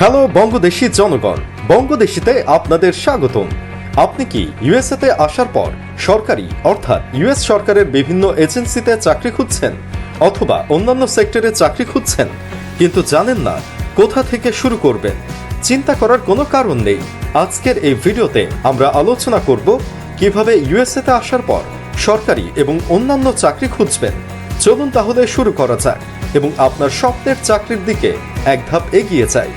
Hello, বঙ্গদেশী জনগণ। বঙ্গদেশীতে আপনাদের স্বাগতম। আপনি কি ইউএসএতে আসার পর সরকারি, অর্থাৎ ইউএস সরকারের বিভিন্ন এজেন্সিতে চাকরি খুঁজছেন অথবা অন্যান্য সেক্টরে চাকরি খুঁজছেন, কিন্তু জানেন না কোথা থেকে শুরু করবেন? চিন্তা করার কোনো কারণ নেই। আজকের এই ভিডিওতে আমরা আলোচনা করব কীভাবে ইউএসএতে আসার পর সরকারি এবং অন্যান্য চাকরি খুঁজবেন। চলুন তাহলে শুরু করা যাক এবং আপনার স্বপ্নের চাকরির দিকে এক ধাপ এগিয়ে যায়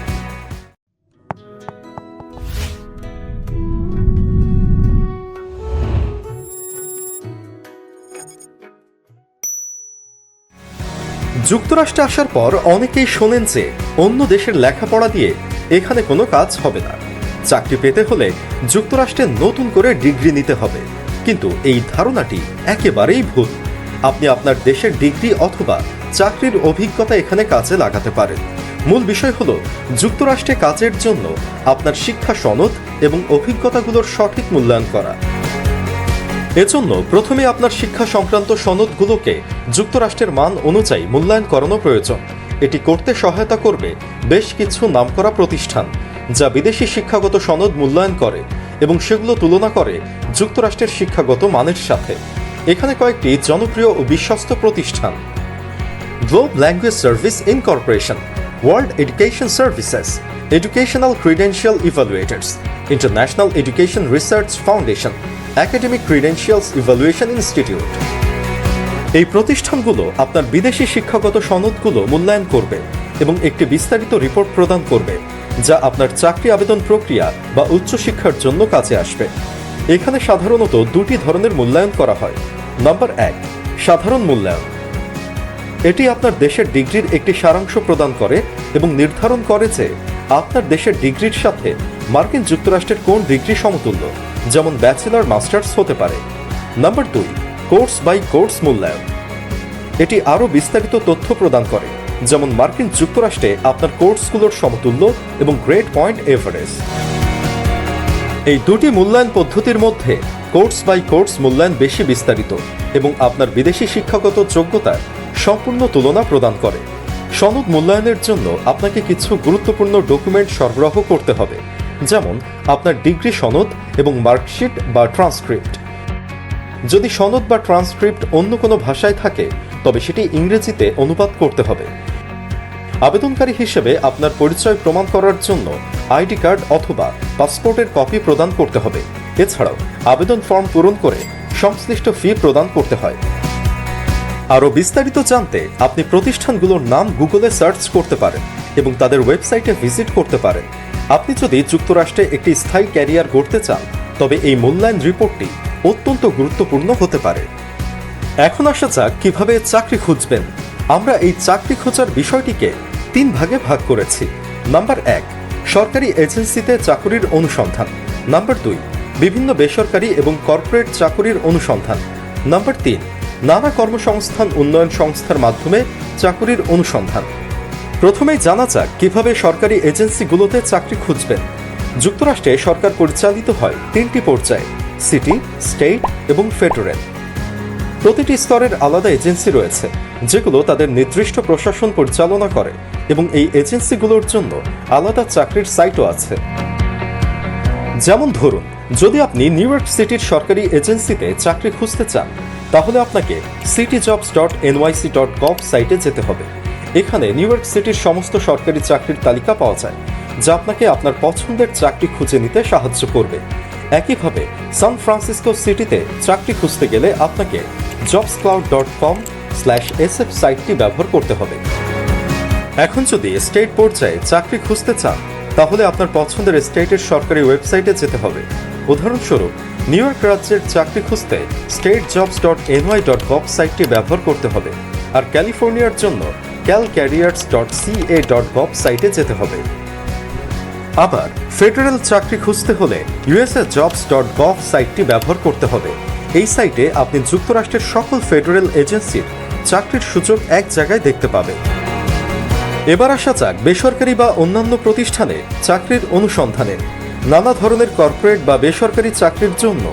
যুক্তরাষ্ট্রে আসার পর অনেকেই শোনেন যে অন্য দেশের লেখাপড়া দিয়ে এখানে কোনো কাজ হবে না। চাকরি পেতে হলে যুক্তরাষ্ট্রে নতুন করে ডিগ্রি নিতে হবে। কিন্তু এই ধারণাটি একেবারেই ভুল। আপনি আপনার দেশের ডিগ্রি অথবা চাকরির অভিজ্ঞতা এখানে কাজে লাগাতে পারেন। মূল বিষয় হল যুক্তরাষ্ট্রে কাজের জন্য আপনার শিক্ষা সনদ এবং অভিজ্ঞতাগুলোর সঠিক মূল্যায়ন করা। এজন্য প্রথমে আপনার শিক্ষা সংক্রান্ত সনদগুলোকে যুক্তরাষ্ট্রের মান অনুযায়ী মূল্যায়ন করানো প্রয়োজন। এটি করতে সহায়তা করবে বেশ কিছু নামকরা প্রতিষ্ঠান যা বিদেশি শিক্ষাগত সনদ মূল্যায়ন করে এবং সেগুলো তুলনা করে যুক্তরাষ্ট্রের শিক্ষাগত মানের সাথে। এখানে কয়েকটি জনপ্রিয় ও বিশ্বস্ত প্রতিষ্ঠান। Globe Language Service Incorporation, world education services educational Credential Evaluators, international education research Foundation, Academic Credentials Evaluation Institute. এই প্রতিষ্ঠানগুলো আপনার বিদেশি শিক্ষাগত সনদগুলো মূল্যায়ন করবে এবং একটি বিস্তারিত রিপোর্ট প্রদান করবে, যা আপনার চাকরি আবেদন প্রক্রিয়া বা উচ্চশিক্ষার জন্য কাজে আসবে। এখানে সাধারণত দুটি ধরনের মূল্যায়ন করা হয়। নাম্বার এক, সাধারণ মূল্যায়ন। এটি আপনার দেশের ডিগ্রির একটি সারাংশ প্রদান করে এবং নির্ধারণ করে যে আপনার দেশের ডিগ্রির সাথে মার্কিন যুক্তরাষ্ট্রের কোন ডিগ্রি সমতুল্য। যেমন ব্যাচেলর, মাস্টার্স হতে পারে। নাম্বার দুই, কোর্স বাই কোর্স মূল্যায়ন। এটি আরও বিস্তারিত তথ্য প্রদান করে, যেমন মার্কিন যুক্তরাষ্ট্রে আপনার কোর্সগুলোর সমতুল্য এবং গ্রেড পয়েন্ট এভারেজ এই দুটি মূল্যায়ন পদ্ধতির মধ্যে কোর্স বাই কোর্স মূল্যায়ন বেশি বিস্তারিত এবং আপনার বিদেশি শিক্ষাগত যোগ্যতার সম্পূর্ণ তুলনা প্রদান করে। সনদ মূল্যায়নের জন্য আপনাকে কিছু গুরুত্বপূর্ণ ডকুমেন্ট সরবরাহ করতে হবে যেমন আপনার ডিগ্রি সনদ এবং মার্কশিট বা ট্রান্সক্রিপ্ট। যদি সনদ বা ট্রান্সক্রিপ্ট অন্য কোনো ভাষায় থাকে, তবে সেটি ইংরেজিতে অনুবাদ করতে হবে। আবেদনকারী হিসেবে আপনার পরিচয় প্রমাণ করার জন্য আইডি কার্ড অথবা পাসপোর্টের কপি প্রদান করতে হবে। এছাড়াও আবেদন ফর্ম পূরণ করে সংশ্লিষ্ট ফি প্রদান করতে হয়। আরও বিস্তারিত জানতে আপনি প্রতিষ্ঠানগুলোর নাম গুগলে সার্চ করতে পারেন এবং তাদের ওয়েবসাইটে ভিজিট করতে পারেন। আপনি যদি যুক্তরাষ্ট্রে একটি স্থায়ী ক্যারিয়ার গড়তে চান, তবে এই মূল্যায়ন রিপোর্টটি অত্যন্ত গুরুত্বপূর্ণ হতে পারে। এখন আসা যাক কীভাবে চাকরি খুঁজবেন। আমরা এই চাকরি খোঁজার বিষয়টিকে তিন ভাগে ভাগ করেছি। নাম্বার এক, সরকারি এজেন্সিতে চাকুরির অনুসন্ধান। নাম্বার দুই, বিভিন্ন বেসরকারি এবং কর্পোরেট চাকুরির অনুসন্ধান। নাম্বার তিন, নানা কর্মসংস্থান উন্নয়ন সংস্থার মাধ্যমে চাকুরির অনুসন্ধান। প্রথমেই জানা যাক কীভাবে সরকারি এজেন্সিগুলোতে চাকরি খুঁজবেন। যুক্তরাষ্ট্রে সরকার পরিচালিত হয় তিনটি পর্যায়ে, সিটি, স্টেট এবং ফেডারেল। প্রতিটি স্তরের আলাদা এজেন্সি রয়েছে, যেগুলো তাদের নির্দিষ্ট প্রশাসন পরিচালনা করে এবং এই এজেন্সিগুলোর জন্য আলাদা চাকরির সাইটও আছে। যেমন ধরুন, যদি আপনি নিউ ইয়র্ক সিটির সরকারি এজেন্সিতে চাকরি খুঁজতে চান, তাহলে আপনাকে city jobs dot NYC dot gov সাইটে যেতে হবে। এখানে নিউ ইয়র্ক সিটির সমস্ত সরকারি চাকরির তালিকা পাওয়া যায়, যা আপনাকে আপনার পছন্দের চাকরি খুঁজে নিতে সাহায্য করবে। একইভাবে, সান ফ্রান্সিসকো সিটিতে চাকরি খুঁজতে গেলে আপনাকে jobs cloud dot com slash S F সাইটটি ব্যবহার করতে হবে। এখন যদি স্টেট পর্যায়ে চাকরি খুঁজতে চান, তাহলে আপনার পছন্দের স্টেটের সরকারি ওয়েবসাইটে যেতে হবে। উদাহরণস্বরূপ, নিউ ইয়র্ক রাজ্যের চাকরি খুঁজতে state jobs dot NY dot gov সাইটটি ব্যবহার করতে হবে। আর ক্যালিফোর্নিয়ার জন্য গভ সাইটে যেতে হবে। আবার ফেডারেল চাকরি খুঁজতে হলে ইউএসএ জবস ডট সাইটটি ব্যবহার করতে হবে। এই সাইটে আপনি যুক্তরাষ্ট্রের সকল ফেডারেল এজেন্সির চাকরির সুযোগ এক জায়গায় দেখতে পাবেন। এবার আসা যাক বেসরকারি বা অন্যান্য প্রতিষ্ঠানে চাকরির অনুসন্ধানে। নানা ধরনের কর্পোরেট বা বেসরকারি চাকরির জন্য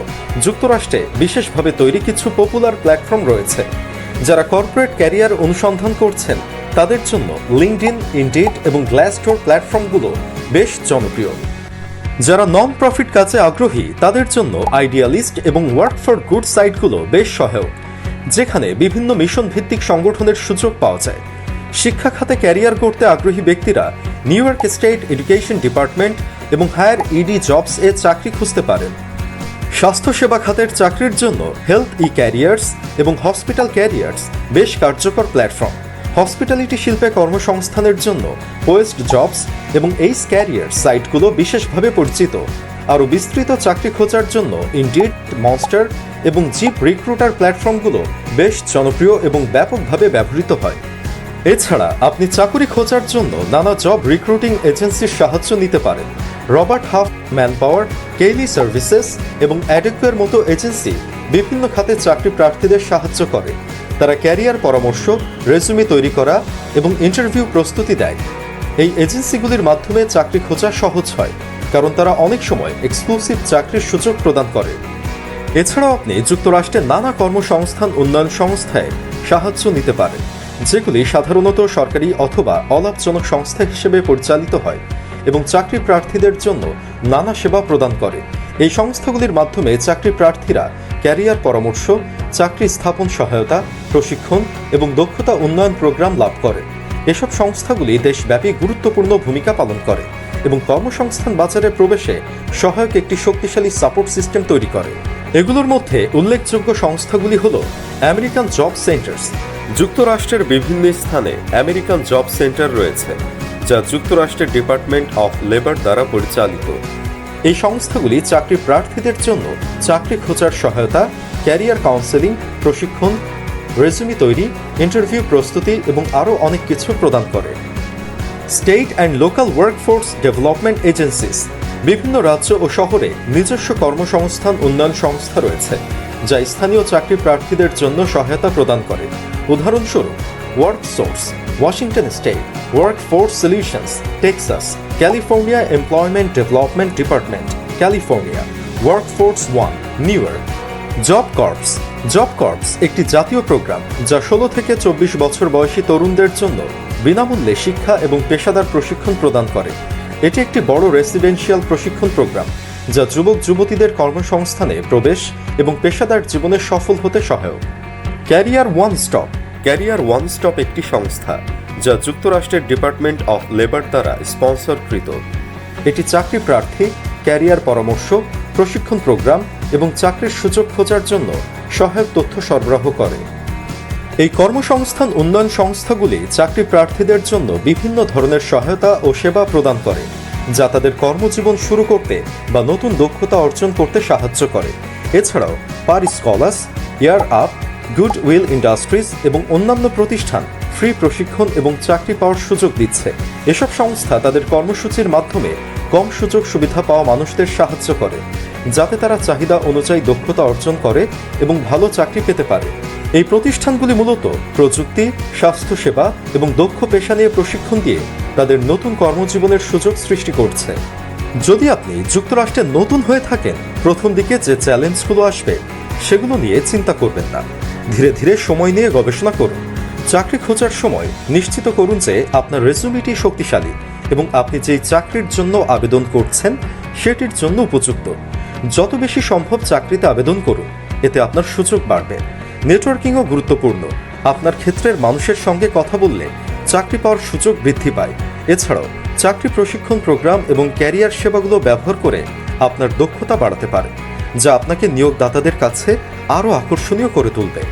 যুক্তরাষ্ট্রে বিশেষভাবে তৈরি কিছু পপুলার প্ল্যাটফর্ম রয়েছে, যারা কর্পোরেট ক্যারিয়ার অনুসন্ধান করছেন। তাদের জন্য লিঙ্কডিন ইন্ডিড এবং গ্ল্যাসডোর প্ল্যাটফর্মগুলো বেশ জনপ্রিয়। যারা নন প্রফিট কাজে আগ্রহী, তাদের জন্য আইডিয়ালিস্ট এবং ওয়ার্ক ফর গুড সাইটগুলো বেশ সহায়ক, যেখানে বিভিন্ন মিশন ভিত্তিক সংগঠনের সুযোগ পাওয়া যায়। শিক্ষা খাতে ক্যারিয়ার করতে আগ্রহী ব্যক্তিরা New York State Education Department এবং হায়ার ইডি জবস এ চাকরি খুঁজতে পারেন। স্বাস্থ্যসেবা খাতের চাকরির জন্য হেলথ ই ক্যারিয়ার্স এবং হসপিটাল ক্যারিয়ার্স বেশ কার্যকর প্ল্যাটফর্ম হসপিটালিটি শিল্পে কর্মসংস্থানের জন্য ওয়েস্ট জবস এবং এইস ক্যারিয়ার সাইটগুলো বিশেষভাবে পরিচিত। আরও বিস্তৃত চাকরি খোঁজার জন্য ইন্ডিড, মনস্টার এবং জিপ রিক্রুটার প্ল্যাটফর্মগুলো বেশ জনপ্রিয় এবং ব্যাপকভাবে ব্যবহৃত হয়। এছাড়া আপনি চাকুরি খোঁজার জন্য নানা জব রিক্রুটিং এজেন্সির সাহায্য নিতে পারেন। Robert Half Man power Kelly services এবং অ্যাডেকুয়ের মতো এজেন্সি বিভিন্ন খাতে চাকরি প্রার্থীদের সাহায্য করে। তারা ক্যারিয়ার পরামর্শ রেজুমে তৈরি করা এবং ইন্টারভিউ প্রস্তুতি দেয়। এই এজেন্সিগুলির মাধ্যমে চাকরি খোঁজা সহজ হয়, কারণ তারা অনেক সময় এক্সক্লুসিভ চাকরির সুযোগ প্রদান করে। এছাড়াও আপনি যুক্তরাষ্ট্রের নানা কর্মসংস্থান উন্নয়ন সংস্থায় সাহায্য নিতে পারেন, যেগুলি সাধারণত সরকারি অথবা অলাভজনক সংস্থা হিসেবে পরিচালিত হয় এবং চাকরি প্রার্থীদের জন্য নানা সেবা প্রদান করে। এই সংস্থাগুলির মাধ্যমে চাকরি প্রার্থীরা ক্যারিয়ার পরামর্শ, চাকরি স্থাপন সহায়তা, প্রশিক্ষণ এবং দক্ষতা উন্নয়ন প্রোগ্রাম লাভ করে। এসব সংস্থাগুলি দেশব্যাপী গুরুত্বপূর্ণ ভূমিকা পালন করে এবং কর্মসংস্থান বাজারে প্রবেশে সহায়ক একটি শক্তিশালী সাপোর্ট সিস্টেম তৈরি করে। এগুলোর মধ্যে উল্লেখযোগ্য সংস্থাগুলি হল আমেরিকান জব সেন্টার্স। যুক্তরাষ্ট্রের বিভিন্ন স্থানে আমেরিকান জব সেন্টার রয়েছে, যা যুক্তরাষ্ট্রের ডিপার্টমেন্ট অফ লেবার দ্বারা পরিচালিত। এই সংস্থাগুলি চাকরি প্রার্থীদের জন্য চাকরি খোঁজার সহায়তা, ক্যারিয়ার কাউন্সেলিং, প্রশিক্ষণ রেজুমি তৈরি, ইন্টারভিউ প্রস্তুতি এবং আরও অনেক কিছু প্রদান করে। State and local workforce development agencies, বিভিন্ন রাজ্য ও শহরে নিজস্ব কর্মসংস্থান উন্নয়ন সংস্থা রয়েছে, যা স্থানীয় চাকরি প্রার্থীদের জন্য সহায়তা প্রদান করে। উদাহরণস্বরূপ work source Washington state work force solutions Texas California employment development department California work force one New York job corps job corps একটি জাতীয় প্রোগ্রাম যা ষোলো থেকে চব্বিশ বছর বয়সী তরুণদের জন্য বিনামূল্যে শিক্ষা এবং পেশাদার প্রশিক্ষণ প্রদান করে। এটি একটি বড় রেসিডেন্সিয়াল প্রশিক্ষণ প্রোগ্রাম যা যুবক যুবতীদের কর্মসংস্থানে প্রবেশ এবং পেশাদার জীবনে সফল হতে সহায়ক। Career one stop career one stop একটি সংস্থা, যা যুক্তরাষ্ট্রের ডিপার্টমেন্ট অফ লেবার দ্বারা স্পন্সরকৃত। এটি চাকরি প্রার্থী, ক্যারিয়ার পরামর্শ, প্রশিক্ষণ প্রোগ্রাম এবং চাকরির সুযোগ খোঁজার জন্য সহায়ক তথ্য সরবরাহ করে। এই কর্মসংস্থান উন্নয়ন সংস্থাগুলি চাকরি প্রার্থীদের জন্য বিভিন্ন ধরনের সহায়তা ও সেবা প্রদান করে, যা তাদের কর্মজীবন শুরু করতে বা নতুন দক্ষতা অর্জন করতে সাহায্য করে। এছাড়াও, per scholars, year up good will industries এবং অন্যান্য প্রতিষ্ঠান ফ্রি প্রশিক্ষণ এবং চাকরি পাওয়ার সুযোগ দিচ্ছে। এসব সংস্থা তাদের কর্মসূচির মাধ্যমে কম সুযোগ সুবিধা পাওয়া মানুষদের সাহায্য করে, যাতে তারা চাহিদা অনুযায়ী দক্ষতা অর্জন করে এবং ভালো চাকরি পেতে পারে। এই প্রতিষ্ঠানগুলি মূলত প্রযুক্তি, স্বাস্থ্যসেবা এবং দক্ষ পেশা নিয়ে প্রশিক্ষণ দিয়ে তাদের নতুন কর্মজীবনের সুযোগ সৃষ্টি করছে। যদি আপনি যুক্তরাষ্ট্রে নতুন হয়ে থাকেন, প্রথম দিকে যে চ্যালেঞ্জগুলো আসবে, সেগুলো নিয়ে চিন্তা করবেন না। ধীরে ধীরে সময় নিয়ে গবেষণা করুন। চাকরি খোঁজার সময় নিশ্চিত করুন যে আপনার রেজুমিটি শক্তিশালী এবং আপনি যেই চাকরির জন্য আবেদন করছেন, সেটির জন্য উপযুক্ত। যত বেশি সম্ভব চাকরিতে আবেদন করুন, এতে আপনার সুযোগ বাড়বে। নেটওয়ার্কিংও গুরুত্বপূর্ণ। আপনার ক্ষেত্রের মানুষের সঙ্গে কথা বললে চাকরি পাওয়ার সুযোগ বৃদ্ধি পায়। এছাড়াও, চাকরি প্রশিক্ষণ প্রোগ্রাম এবং ক্যারিয়ার সেবাগুলো ব্যবহার করে আপনার দক্ষতা বাড়াতে পারে। যা আপনাকে নিয়োগদাতাদের কাছে আরও আকর্ষণীয় করে তুলবে।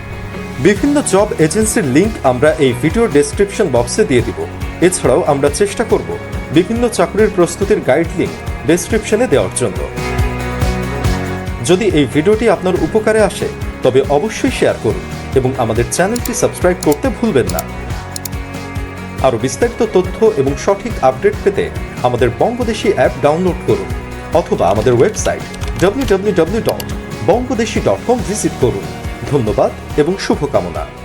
বিভিন্ন জব এজেন্সির লিঙ্ক আমরা এই ভিডিও ডেসক্রিপশন বক্সে দিয়ে দিব। এছাড়াও আমরা চেষ্টা করব বিভিন্ন চাকরির প্রস্তুতির গাইড লিঙ্ক ডেসক্রিপশনে দেওয়ার জন্য। যদি এই ভিডিওটি আপনার উপকারে আসে, তবে অবশ্যই শেয়ার করুন এবং আমাদের চ্যানেলটি সাবস্ক্রাইব করতে ভুলবেন না। আরও বিস্তারিত তথ্য এবং সঠিক আপডেট পেতে আমাদের বঙ্গদেশী অ্যাপ ডাউনলোড করুন অথবা আমাদের ওয়েবসাইট www.bangladeshi.com ভিজিট করুন। ধন্যবাদ এবং শুভকামনা।